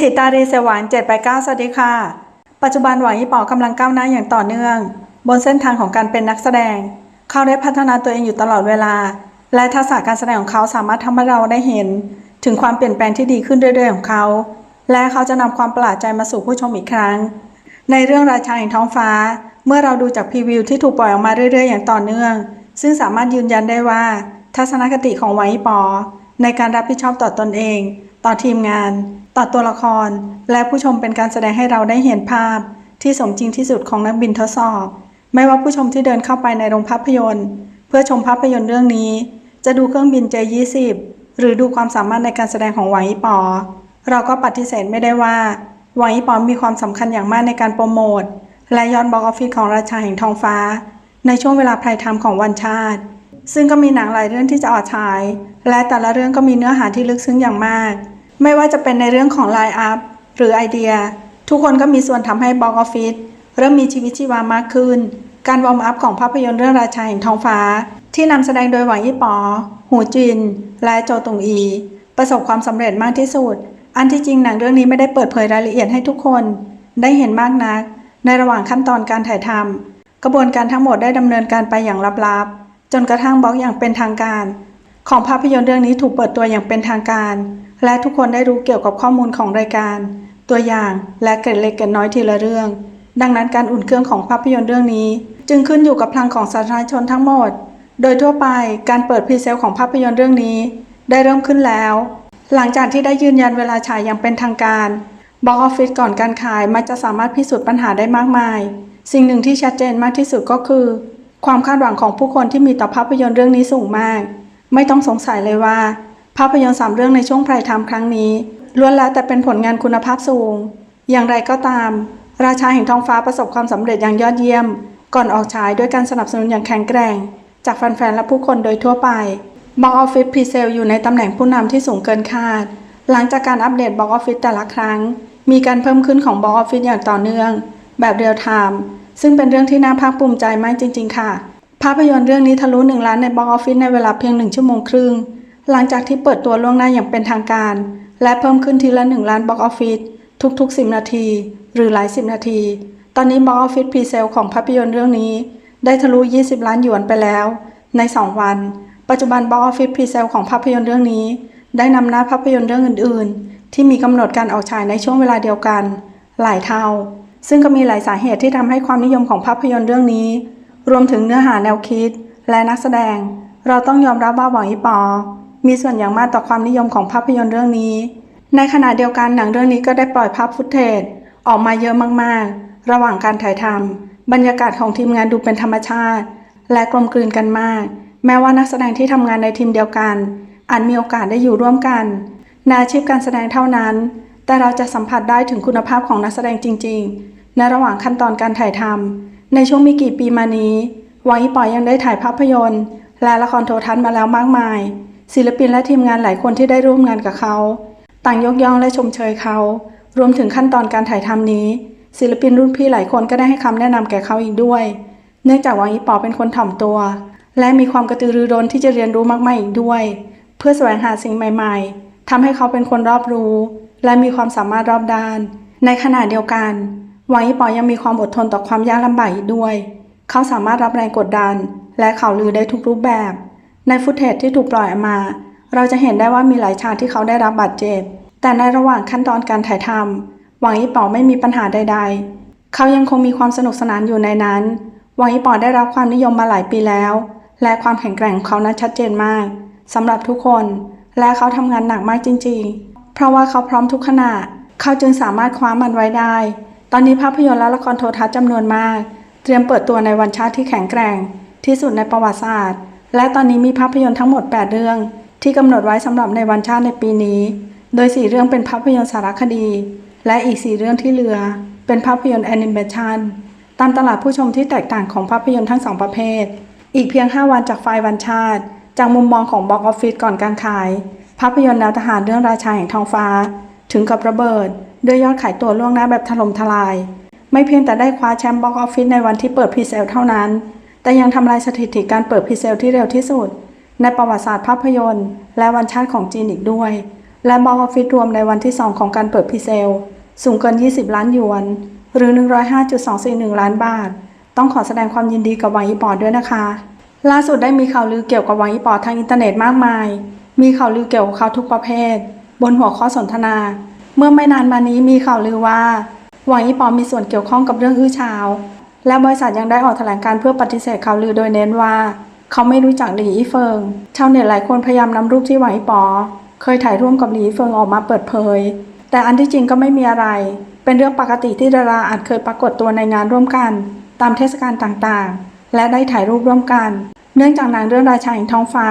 ถิตารีเสวาน7ไป9สวัสดีค่ะ ปัจจุบันหวังยี่ป๋อกำลังก้าวหน้าอย่างต่อเนื่อง บนเส้นทางของการเป็นนักแสดง เขาได้พัฒนาตัวเองอยู่ตลอดเวลา และทักษะการแสดงของเขาสามารถทำให้เราได้เห็น ถึงความเปลี่ยนแปลงที่ดีขึ้นเรื่อยๆของเขา และเขาจะนำความประหลาดใจมาสู่ผู้ชมอีกครั้ง ในเรื่องราชาแห่งท้องฟ้า เมื่อเราดูจากพรีวิวที่ถูกปล่อยออกมาเรื่อย ๆ อย่างต่อเนื่อง ซึ่งสามารถยืนยันได้ว่า ทัศนคติของไวปอในการรับผิดชอบต่อตอนเอง ต่อทีมงาน ต่อตัวละคร และผู้ชมเป็นการแสดงให้เราได้เห็นภาพ ที่สมจริงที่สุดของนักบินทดสอบ ไม่ว่าผู้ชมที่เดินเข้าไปในโรงภาพยนตร์ เพื่อชมภาพยนตร์เรื่องนี้ จะดูเครื่องบิน J20 หรือดูความสามารถในการแสดงของหวังอีปอ เราก็ปฏิเสธไม่ได้ว่าหวังอีปอมีความสำคัญอย่างมากในการโปรโมทและยอดบ็อกออฟฟิศของราชาแห่งทองฟ้า ในช่วงเวลาไพรไทม์ของวันชาติ ซึ่งก็มีหนังหลายเรื่องที่จะออกฉาย และแต่ละเรื่องก็มีเนื้อหาที่ลึกซึ้งอย่างมาก ไม่ว่าจะเป็นในเรื่องของไลน์อัพหรือไอเดีย ทุกคนก็มีส่วนทำให้บ็อกออฟฟิศเริ่มมีชีวิตชีวามากขึ้น การวอร์มอัพของภาพยนตร์เรื่องราชาแห่งท้องฟ้า ที่นำแสดงโดยหวังยี่ปอ หูจิน และโจตุงอี ประสบความสำเร็จมากที่สุด อันที่จริงหนังเรื่องนี้ไม่ได้เปิดเผยรายละเอียดให้ทุกคน ได้เห็นมากนัก ในระหว่างขั้นตอนการถ่ายทำกระบวนการทั้งหมดได้ดำเนินการไปอย่างลับๆ จนกระทั่งบล็อกอย่างเป็นทางการ ของภาพยนตร์เรื่องนี้ถูกเปิดตัวอย่างเป็นทางการ และทุกคนได้รู้เกี่ยวกับข้อมูลของรายการ ตัวอย่างและเกร็ดเล็กเกร็ดน้อยทีละเรื่อง ดังนั้นการอุ่นเครื่องของภาพยนตร์เรื่องนี้ จึงขึ้นอยู่กับพลังของสาธารณชนทั้งหมด โดยทั่วไปการเปิดพรีเซลของภาพยนตร์เรื่องนี้ ได้เริ่มขึ้นแล้ว หลังจากที่ได้ยืนยันเวลาฉายอย่างเป็นทางการบล็อกออฟฟิศก่อนการขายมักจะสามารถพิสูจน์ปัญหาได้มากมาย สิ่งหนึ่งที่ชัดเจนมากที่สุดก็คือ ความคาดหวังของผู้คนที่มีต่อภาพยนตร์เรื่องนี้สูงมาก ไม่ต้องสงสัยเลยว่า ภาพยนตร์สามเรื่องในช่วงไพรไทม์ครั้งนี้ล้วนแล้วแต่เป็นผลงานคุณภาพสูง อย่างไรก็ตาม ราชาแห่งท้องฟ้าประสบความสำเร็จอย่างยอดเยี่ยม ก่อนออกฉายด้วยการสนับสนุนอย่างแข็งแกร่ง จากแฟนๆและผู้คนโดยทั่วไปบ็อกออฟฟิศพรีเซลอยู่ในตำแหน่งผู้นำที่สูงเกินคาด หลังจากการอัปเดตบ็อกออฟฟิศแต่ละครั้ง มีการเพิ่มขึ้นของบ็อกออฟฟิศอย่างต่อเนื่อง แบบเรียลไทม์ ซึ่งเป็นเรื่องที่น่าภาคภูมิใจมากจริง ๆ ค่ะ ภาพยนตร์เรื่องนี้ทะลุ1ล้านในบ็อกออฟฟิศในเวลาเพียง 1 ชั่วโมงครึ่ง หลังจากที่เปิดตัวล่วงหน้าอย่างเป็นทางการ และเพิ่มขึ้นทีละ 1 ล้านบ็อกออฟฟิศทุก ๆ 10 นาที หรือหลาย 10 นาที ตอนนี้บ็อกออฟฟิศพรีเซลของภาพยนตร์เรื่องนี้ ได้ทะลุ 20 ล้านหยวนไปแล้ว ใน 2 วัน ปัจจุบันบ็อกออฟฟิศพรีเซลของภาพยนตร์เรื่องนี้ ได้นำหน้าภาพยนตร์เรื่องอื่น ๆ ที่มีกำหนดการออกฉายในช่วงเวลาเดียวกัน หลายเท่า ซึ่งก็มีหลายสาเหตุที่ทำให้ความนิยมของภาพยนตร์เรื่องนี้ รวมถึงเนื้อหาแนวคิด และนักแสดง เราต้องยอมรับว่าหวังอีปอ มีส่วนอย่างมากต่อความนิยมของภาพยนตร์เรื่องนี้ ในขณะเดียวกันหนังเรื่องนี้ก็ได้ปล่อยภาพฟุตเทจออกมาเยอะมากๆ ระหว่างการถ่ายทำบรรยากาศของทีมงานดูเป็นธรรมชาติ และกลมกลืนกันมาก แม้ว่านักแสดงที่ทำงานในทีมเดียวกันอาจมีโอกาสได้อยู่ร่วมกันในอาชีพการแสดงเท่านั้น แต่เราจะสัมผัสได้ถึงคุณภาพของนักแสดงจริง ๆ ในระหว่างขั้นตอนการถ่ายทำในช่วงไม่กี่ปีมานี้วังอีปอยยังได้ถ่ายภาพยนตร์ และละครโทรทัศน์มาแล้วมากมาย ศิลปินและทีมงานหลายคนที่ได้ร่วมงานกับเขา ต่างยกย่องและชมเชยเขา รวมถึงขั้นตอนการถ่ายทำนี้ ศิลปินรุ่นพี่หลายคนก็ได้ให้คำแนะนำแก่เขาอีกด้วย เนื่องจากวังอีปอเป็นคนถ่อมตัว และมีความกระตือรือร้นที่จะเรียนรู้มากๆอีกด้วย เพื่อแสวงหาสิ่งใหม่ ๆทำให้เขาเป็นคนรอบรู้ และมีความสามารถรอบด้าน ในขณะเดียวกันหวังอีปอยังมีความอดทนต่อความยากลำบากอีกด้วย เขาสามารถรับแรงกดดัน และข่าวลือได้ทุกรูปแบบ ในฟุตเทจที่ถูกปล่อยออกมา เราจะเห็นได้ว่ามีหลายฉากที่เขาได้รับบาดเจ็บ แต่ในระหว่างขั้นตอนการถ่ายทำหวังอีปอไม่มีปัญหาใด ๆ เขายังคงมีความสนุกสนานอยู่ในนั้นหวังอีปอได้รับความนิยมมาหลายปีแล้ว และความแข็งแกร่งของเขานั้นชัดเจนมากสำหรับทุกคน และเขาทำงานหนักมากจริง ๆ ราะว่าเขาพร้อมทุกขณะ เขาจึงสามารถคว้ามันไว้ได้ ตอนนี้ภาพยนตร์และละครโทรทัศน์จำนวนมาก เตรียมเปิดตัวในวันชาติที่แข็งแกร่ง ที่สุดในประวัติศาสตร์ และตอนนี้มีภาพยนตร์ทั้งหมด 8 เรื่อง ที่กำหนดไว้สำหรับในวันชาติในปีนี้ โดย 4 เรื่องเป็นภาพยนตร์สารคดี และอีก 4 เรื่องที่เหลือ เป็นภาพยนตร์แอนิเมชันตามตลาดผู้ชมที่แตกต่างของภาพยนตร์ทั้งสองประเภท อีกเพียง 5 วันจากไฟล์วันชาติ จากมุมมองของบ็อกออฟฟิศก่อนการขาย ภาพยนตร์แนวทหารเรื่องราชาแห่งทองฟ้า ถึงกับระเบิด ด้วยยอดขายตัวล่วงหน้าแบบถล่มทลาย ไม่เพียงแต่ได้คว้าแชมป์บ็อกออฟฟิศในวันที่เปิดพรีเซลเท่านั้น แต่ยังทำลายสถิติการเปิดพรีเซลที่เร็วที่สุด ในประวัติศาสตร์ภาพยนตร์ และวันชาติของจีนอีกด้วย และบ็อกอฟฟิศรวมในวันที่ 2 ของการเปิดพรีเซลสูงเกิน 20 ล้านหยวน หรือ 105.241 ล้านบาท ต้องขอแสดงความยินดีกับวังอีปอด้วยนะคะ ล่าสุดได้มีข่าวลือเกี่ยวกับวังอีปอทางอินเทอร์เน็ตมากมาย มีข่าวลือเกี่ยวกับเขาทุกประเภท บนหัวข้อสนทนา เมื่อไม่นานมานี้มีข่าวลือว่าหวังอีปอมีส่วนเกี่ยวข้องกับเรื่องอื้อฉาว และบริษัทยังได้ออกแถลงการเพื่อปฏิเสธข่าวลือโดยเน้นว่า เขาไม่รู้จักหลีอีเฟิง ชาวเน็ตหลายคนพยายามนำรูปที่หวังอีปอ เคยถ่ายร่วมกับหลีอีเฟิงออกมาเปิดเผย แต่อันที่จริงก็ไม่มีอะไร เป็นเรื่องปกติที่ดาราอาจเคยปรากฏตัวในงานร่วมกัน ตามเทศกาลต่างๆ และได้ถ่ายรูปร่วมกัน เนื่องจากหนังเรื่องราชาแห่งท้องฟ้า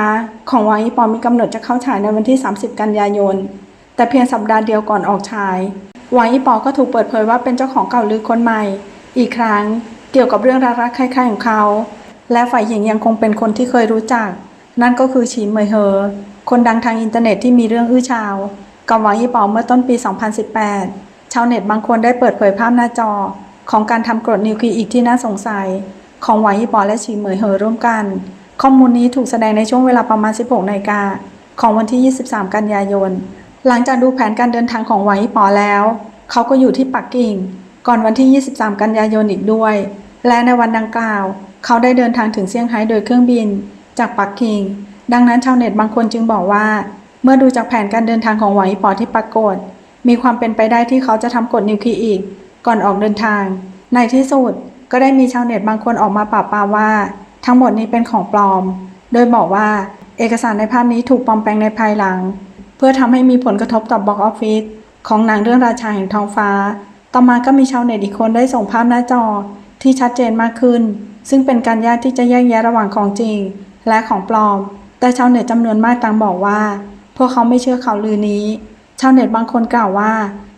ของวังอีปอมีกำหนดจะเข้าฉายในวันที่ 30 กันยายน แต่เพียงสัปดาห์เดียวก่อนออกฉาย วังอีปอก็ถูกเปิดเผยว่าเป็นเจ้าของเก่าลือคนใหม่ อีกครั้งเกี่ยวกับเรื่องรักๆคล้ายๆของเขา และฝ่ายหญิงยังคงเป็นคนที่เคยรู้จัก นั่นก็คือฉีนเมยเหอคนดังทางอินเทอร์เน็ตที่มีเรื่องอื้อฉาวกับวังอีปอเมื่อต้นปี 2018 ชาวเน็ตบางคนได้เปิดเผยภาพหน้าจอ ของการทำกรดนิวคลีอิกที่น่าสงสัย ของวังอีปอและฉีนเมยเหอร่วมกัน ข้อมูลนี้ถูกแสดงในช่วงเวลาประมาณ 16นาฬิกาของวันที่ 23 กันยายน หลังจากดูแผนการเดินทางของหวังอีปอแล้ว เขาก็อยู่ที่ปักกิ่ง ก่อนวันที่ 23 กันยายนอีกด้วย และในวันดังกล่าว เขาได้เดินทางถึงเซี่ยงไฮ้โดยเครื่องบิน จากปักกิ่ง ดังนั้นชาวเน็ตบางคนจึงบอกว่า เมื่อดูจากแผนการเดินทางของหวังอีปอที่ปรากฏ มีความเป็นไปได้ที่เขาจะทำกฎนิวคลีอีก ก่อนออกเดินทาง ในที่สุดก็ได้มีชาวเน็ตบางคนออกมาปราบปรามว่า ทั้งหมดนี้เป็นของปลอม โดยบอกว่าเอกสารในภาพนี้ถูกปลอมแปลงในภายหลัง เพื่อทำให้มีผลกระทบต่อบ็อกออฟฟิศของหนังเรื่องราชาแห่งท้องฟ้า ต่อมาก็มีชาวเน็ตอีกคนได้ส่งภาพหน้าจอที่ชัดเจนมากขึ้น ซึ่งเป็นการยากที่จะแยกแยะระหว่างของจริง และของปลอม แต่ชาวเน็ตจำนวนมากต่างบอกว่า พวกเขาไม่เชื่อข่าวลือนี้ ชาวเน็ตบางคนกล่าวว่า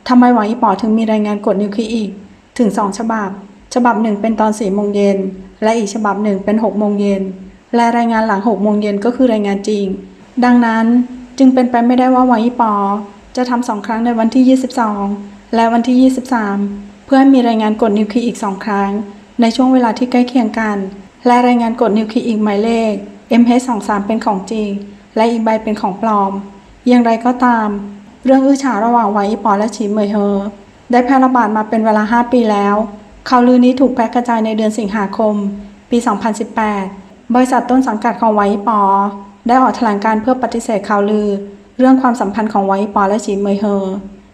ทำไมหวังอีปอถึงมีรายงานกฎนิวเคลียร์อีก ถึงสองฉบับ ฉบับหนึ่งเป็นตอนสี่โมงเย็น และอีกฉบับหนึ่งเป็นหกโมงเย็น และรายงานหลังหกโมงเย็นก็คือรายงานจริง ดังนั้นจึงเป็นไปไม่ได้ว่าวังอีปอ จะทำสองครั้งในวันที่ 22 และวันที่ 23 เพื่อให้มีรายงานกฎนิวเคลียร์อีกสองครั้ง ในช่วงเวลาที่ใกล้เคียงกัน และรายงานกฎนิวเคลียร์อีกหมายเลข MH23 เป็นของจริง และอีกใบเป็นของปลอม อย่างไรก็ตาม เรื่องอื้อฉาวระหว่างวังอีปอและฉีเหมยเฮอได้แพร่ระบาดมาเป็นเวลา 5 ปีแล้ว ข่าวลือนี้ถูกแพร่กระจายในเดือนสิงหาคม ปี 2018 บริษัทต้นสังกัดของไวปอ ได้ออกแถลงการเพื่อปฏิเสธข่าวลือ เรื่องความสัมพันธ์ของไวปอและฉีเมยเฮอ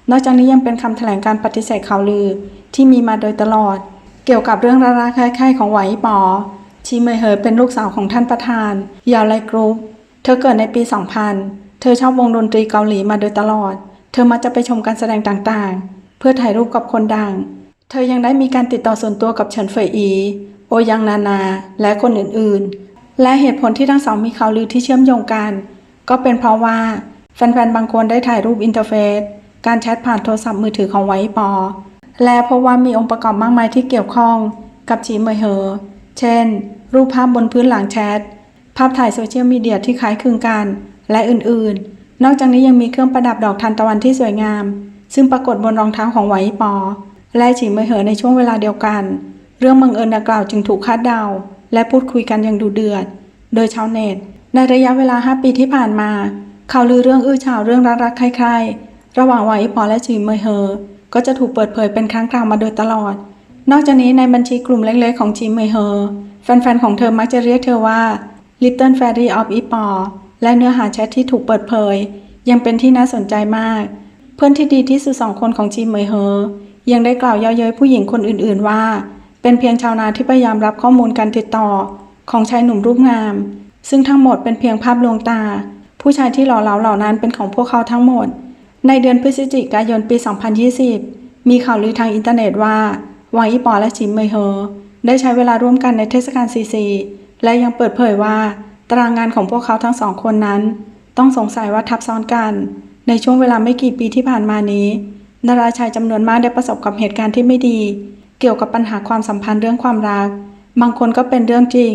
นอกจากนี้ยังเป็นคำแถลงการปฏิเสธข่าวลือที่มีมาโดยตลอด เกี่ยวกับเรื่องรักๆใคร่ๆของไวปอชีเมยเฮอเป็นลูกสาวของท่านประธาน ยาวไลกรุ๊ปเธอเกิดในปี 2000 เธอชอบวงดนตรีเกาหลีมาโดยตลอด เธอมักจะไปชมการแสดงต่างๆ เพื่อถ่ายรูปกับคนดัง เธอยังได้มีการติดต่อส่วนตัวกับเฉินเฟยอี โอยังนานา และคนอื่นๆ และเหตุผลที่ทั้งสองมีข่าวลือที่เชื่อมโยงกัน ก็เป็นเพราะว่าแฟนๆ บางคนได้ถ่ายรูปอินเทอร์เฟซ การแชทผ่านโทรศัพท์มือถือของไวปอ และพราะว่ามีองค์ประกอบมากมายที่เกี่ยวข้องกับจีเหมยเหอเช่น รูปภาพบนพื้นหลังแชท ภาพถ่ายโซเชียลมีเดียที่คล้ายคลึงกัน และอื่นๆ นอกจากนี้ยังมีเครื่องประดับดอกทานตะวันที่สวยงาม ซึ่งปรากฏบนรองเท้าของไหวปอ และฉีเมยเหอในช่วงเวลาเดียวกัน เรื่องบังเอิญดังกล่าวจึงถูกคาดเดา และพูดคุยกันอย่างดูเดือด โดยชาวเน็ต ในระยะเวลา 5 ปีที่ผ่านมาข่าวลือเรื่องอื้อฉาวเรื่องรักๆใคร่ๆระหว่างไหวปอและฉีเมยเหอ ก็จะถูกเปิดเผยเป็นครั้งคราวมาโดยตลอด นอกจากนี้ในบัญชีกลุ่มเล็กๆของจีเมยเหอ แฟนๆของเธอมักจะเรียกเธอว่า Little Fairy of อีปอและเนื้อหาแชทที่ถูกเปิดเผย ยังเป็นที่น่าสนใจมาก เพื่อนที่ดีที่สุดสองคนของจีเมยเหอ ยังได้กล่าวเย้าเย้ยผู้หญิงคนอื่นๆว่า เป็นเพียงชาวนาที่พยายามรับข้อมูลการติดต่อของชายหนุ่มรูปงาม ซึ่งทั้งหมดเป็นเพียงภาพลวงตา ผู้ชายที่หล่อเหลาเหล่านั้นเป็นของพวกเขาทั้งหมด ในเดือนพฤศจิกายนปี 2020 มีข่าวลือทางอินเทอร์เน็ตว่าวังอีปอและจิมเมยเหอได้ใช้เวลาร่วมกันในเทศกาลซีซีและยังเปิดเผยว่า ตารางงานของพวกเขาทั้งสองคนนั้น ต้องสงสัยว่าทับซ้อนกัน ในช่วงเวลาไม่กี่ปีที่ผ่านมานี้ ดาราชายจำนวนมากได้ประสบกับเหตุการณ์ที่ไม่ดี เกี่ยวกับปัญหาความสัมพันธ์เรื่องความรัก บางคนก็เป็นเรื่องจริง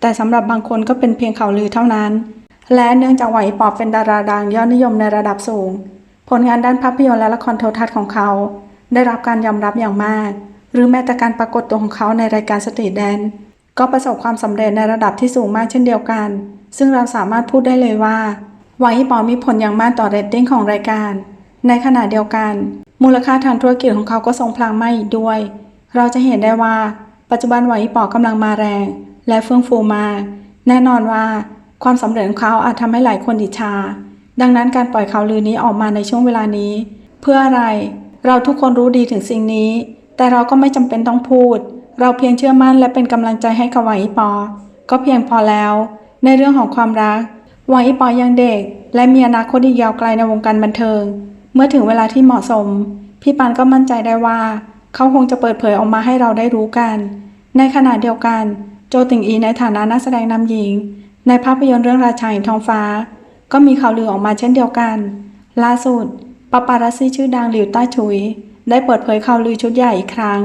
แต่สำหรับบางคนก็เป็นเพียงข่าวลือเท่านั้น และเนื่องจากไหวปอบเป็นดาราดังยอดนิยมในระดับสูง ผลงานด้านภาพยนตร์และละครโทรทัศน์ของเขา ได้รับการยอมรับอย่างมาก หรือแม้แต่การปรากฏตัวของเขาในรายการสตรีทแดน ก็ประสบความสำเร็จในระดับที่สูงมากเช่นเดียวกัน ซึ่งเราสามารถพูดได้เลยว่าหวังอีปอมีผลอย่างมากต่อเรตติ้งของรายการ ในขณะเดียวกัน มูลค่าทางธุรกิจของเขาก็ทรงพลังมากอีกด้วย เราจะเห็นได้ว่าปัจจุบันหวังอีปอกำลังมาแรง และเฟื่องฟูมาก แน่นอนว่าความสำเร็จของเขาอาจทำให้หลายคนอิจฉา ดังนั้นการปล่อยข่าวลือนี้ออกมาในช่วงเวลานี้ เพื่ออะไร เราทุกคนรู้ดีถึงสิ่งนี้ แต่เราก็ไม่จำเป็นต้องพูด เราเพียงเชื่อมั่นและเป็นกำลังใจให้กับหวังอีปอ ก็เพียงพอแล้ว ในเรื่องของความรักหวังอีปอยังเด็ก และมีอนาคตอีกยาวไกลในวงการบันเทิง เมื่อถึงเวลาที่เหมาะสม พี่ปานก็มั่นใจได้ว่า เขาคงจะเปิดเผยออกมาให้เราได้รู้กัน ในขณะเดียวกัน โจติงอีในฐานะนักแสดงนำหญิง ในภาพยนตร์เรื่องราชาแห่งท้องฟ้า ก็มีข่าวลือออกมาเช่นเดียวกัน ล่าสุดปาปารัสซี่ชื่อดังหลิวต้าฉุย ได้เปิดเผยข่าวลือชุดใหญ่อีกครั้ง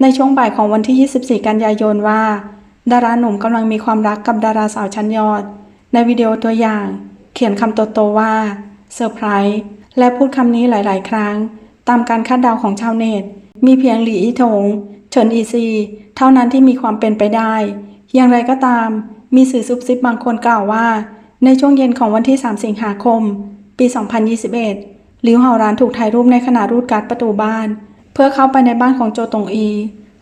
ในช่วงบ่ายของวันที่ 24 กันยายนว่า ดาราหนุ่มกำลังมีความรักกับดาราสาวชั้นยอด ในวิดีโอตัวอย่าง เขียนคำโตๆว่าเซอร์ไพรส์ และพูดคำนี้หลาย ๆ ครั้ง ตามการคาดเดาของชาวเน็ต มีเพียงหลีอีถง เฉินอีซี เท่านั้นที่มีความเป็นไปได้ อย่างไรก็ตาม มีสื่อซุบซิบบางคนกล่าวว่า ในช่วงเย็นของวันที่ 3 สิงหาคม ปี 2021 หลิวเห่ารานถูกถ่ายรูปในขณะรูดการ์ดประตูบ้าน เพื่อเข้าไปในบ้านของโจตงอี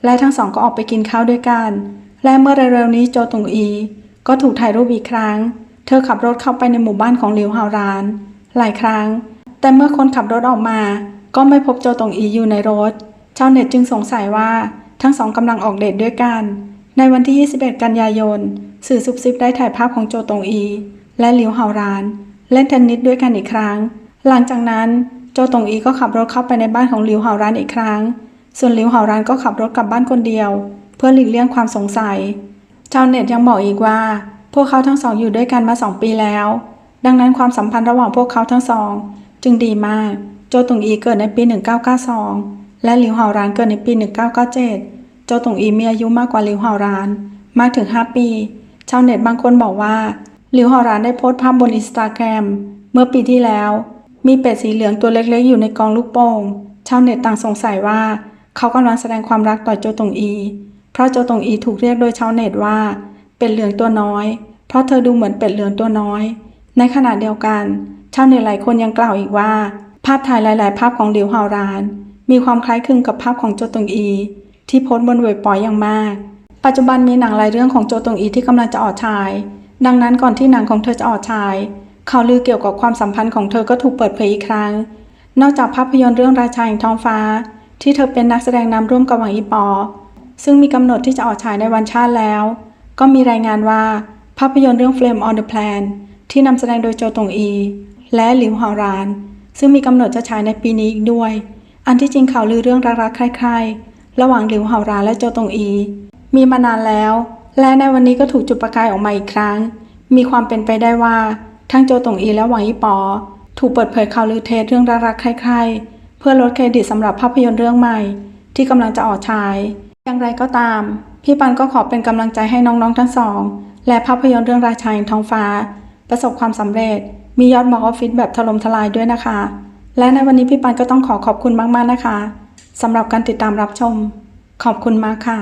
และทั้งสองก็ออกไปกินข้าวด้วยกัน และเมื่อเร็วๆนี้โจตงอี ก็ถูกถ่ายรูปอีกครั้ง เธอขับรถเข้าไปในหมู่บ้านของหลิวเห่าราน หลายครั้ง แต่เมื่อคนขับรถออกมา ก็ไม่พบโจตงอีอยู่ในรถ ชาวเน็ตจึงสงสัยว่าทั้งสองกำลังออกเดทด้วยกัน ในวันที่ 21 กันยายน สื่อซุบซิบได้ถ่ายภาพของโจตงอี และหลิวเหาราน เล่นเทนนิสด้วยกันอีกครั้ง หลังจากนั้นโจตงอีก็ขับรถเข้าไปในบ้านของหลิวเหารานอีกครั้ง ส่วนหลิวเหารานก็ขับรถกลับบ้านคนเดียว เพื่อหลีกเลี่ยงความสงสัย ชาวเน็ตยังบอกอีกว่า พวกเขาทั้งสองอยู่ด้วยกันมาสองปีแล้ว ดังนั้นความสัมพันธ์ระหว่างพวกเขาทั้งสอง จึงดีมาก โจตงอีเกิดในปี 1992 และหลิวเห่ารานเกิดในปี 1997 โจตงอีมีอายุมากกว่าหลิวเห่าราน มากถึง 5 ปี ชาวเน็ตบางคนบอกว่าหลิวเห่ารานได้โพสต์ภาพบนอินสตาแกรมเมื่อปีที่แล้ว มีเป็ดสีเหลืองตัวเล็กๆ อยู่ในกองลูกโป่ง ชาวเน็ตต่างสงสัยว่า เขากำลังแสดงความรักต่อโจตงอี เพราะโจตงอีถูกเรียกโดยชาวเน็ตว่า เป็ดเหลืองตัวน้อย เพราะเธอดูเหมือนเป็ดเหลืองตัวน้อย ในขณะเดียวกัน ชาวเน็ตหลายคนยังกล่าวอีกว่า ภาพถ่ายหลาย ๆ ภาพของหลิวเฮาราน มีความคล้ายคลึงกับภาพของโจตงอี ที่โพสต์บนเว็บปอยอย่างมาก ปัจจุบันมีหนังหลายเรื่องของโจตงอีที่กำลังจะออกฉาย ดังนั้นก่อนที่หนังของเธอจะออกฉายข่าวลือเกี่ยวกับความสัมพันธ์ของเธอก็ถูกเปิดเผยอีกครั้ง นอกจากภาพยนตร์เรื่องราชาแห่งท้องฟ้า ที่เธอเป็นนักแสดงนำร่วมกับหวังอีปอ ซึ่งมีกำหนดที่จะออกฉายในวันชาติแล้ว ก็มีรายงานว่าภาพยนตร์เรื่อง Flame on the Plan ที่นำแสดงโดยโจตงอี และหลิวเฮาราน ซึ่งมีกำหนดจะฉายในปีนี้อีกด้วย อันที่จริงข่าวลือเรื่องรักๆใคร่ๆระหว่างหลิวเฮารานและโจตงอี มีมานานแล้ว และในวันนี้ก็ถูกจุดประกายออกมาอีกครั้ง มีความเป็นไปได้ว่าทั้งโจตงอีและหวังอีปอ ถูกเปิดเผยข่าวลือเท็จเรื่องรักๆใคร่ๆเพื่อลดเครดิตสำหรับภาพยนตร์เรื่องใหม่ ที่กำลังจะออกฉายอย่างไรก็ตาม พี่ปันก็ขอเป็นกำลังใจให้น้องๆทั้งสอง และภาพยนตร์เรื่องราชาแห่งท้องฟ้า ประสบความสำเร็จ มียอดมอออฟฟิศแบบถล่มทลายด้วยนะคะ และในวันนี้พี่ปันก็ต้องขอขอบคุณมากๆนะคะสำหรับการติดตามรับชม ขอบคุณมากค่ะ